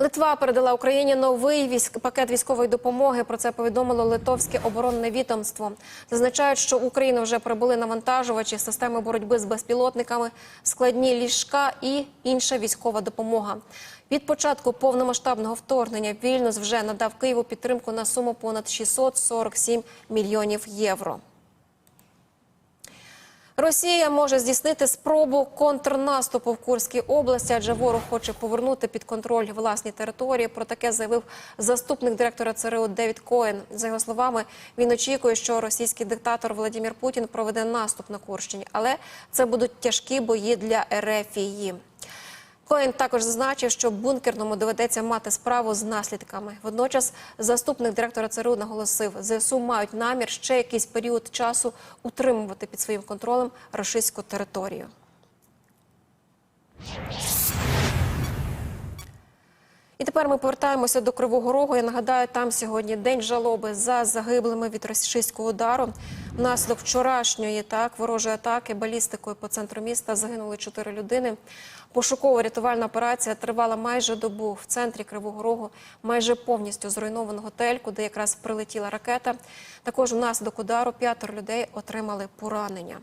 Литва передала Україні новий військ пакет військової допомоги. Про це повідомило литовське оборонне відомство. Зазначають, що Україну вже прибули навантажувачі, системи боротьби з безпілотниками, складні ліжка і інша військова допомога. Від початку повномасштабного вторгнення Вільнюс вже надав Києву підтримку на суму понад 647 мільйонів євро. Росія може здійснити спробу контрнаступу в Курській області, адже ворог хоче повернути під контроль власні території. Про таке заявив заступник директора ЦРУ Девід Коен. За його словами, він очікує, що російський диктатор Владимир Путін проведе наступ на Курщині, але це будуть тяжкі бої для Ерефії. Коен також зазначив, що бункерному доведеться мати справу з наслідками. Водночас, заступник директора ЦРУ наголосив, ЗСУ мають намір ще якийсь період часу утримувати під своїм контролем рашистську територію. І тепер ми повертаємося до Кривого Рогу. Я нагадаю, там сьогодні день жалоби за загиблими від російського удару. Внаслідок вчорашньої так ворожої атаки балістикою по центру міста загинули чотири людини. Пошуково-рятувальна операція тривала майже добу. В центрі Кривого Рогу майже повністю зруйновано готель, куди якраз прилетіла ракета. Також внаслідок удару п'ятеро людей отримали поранення.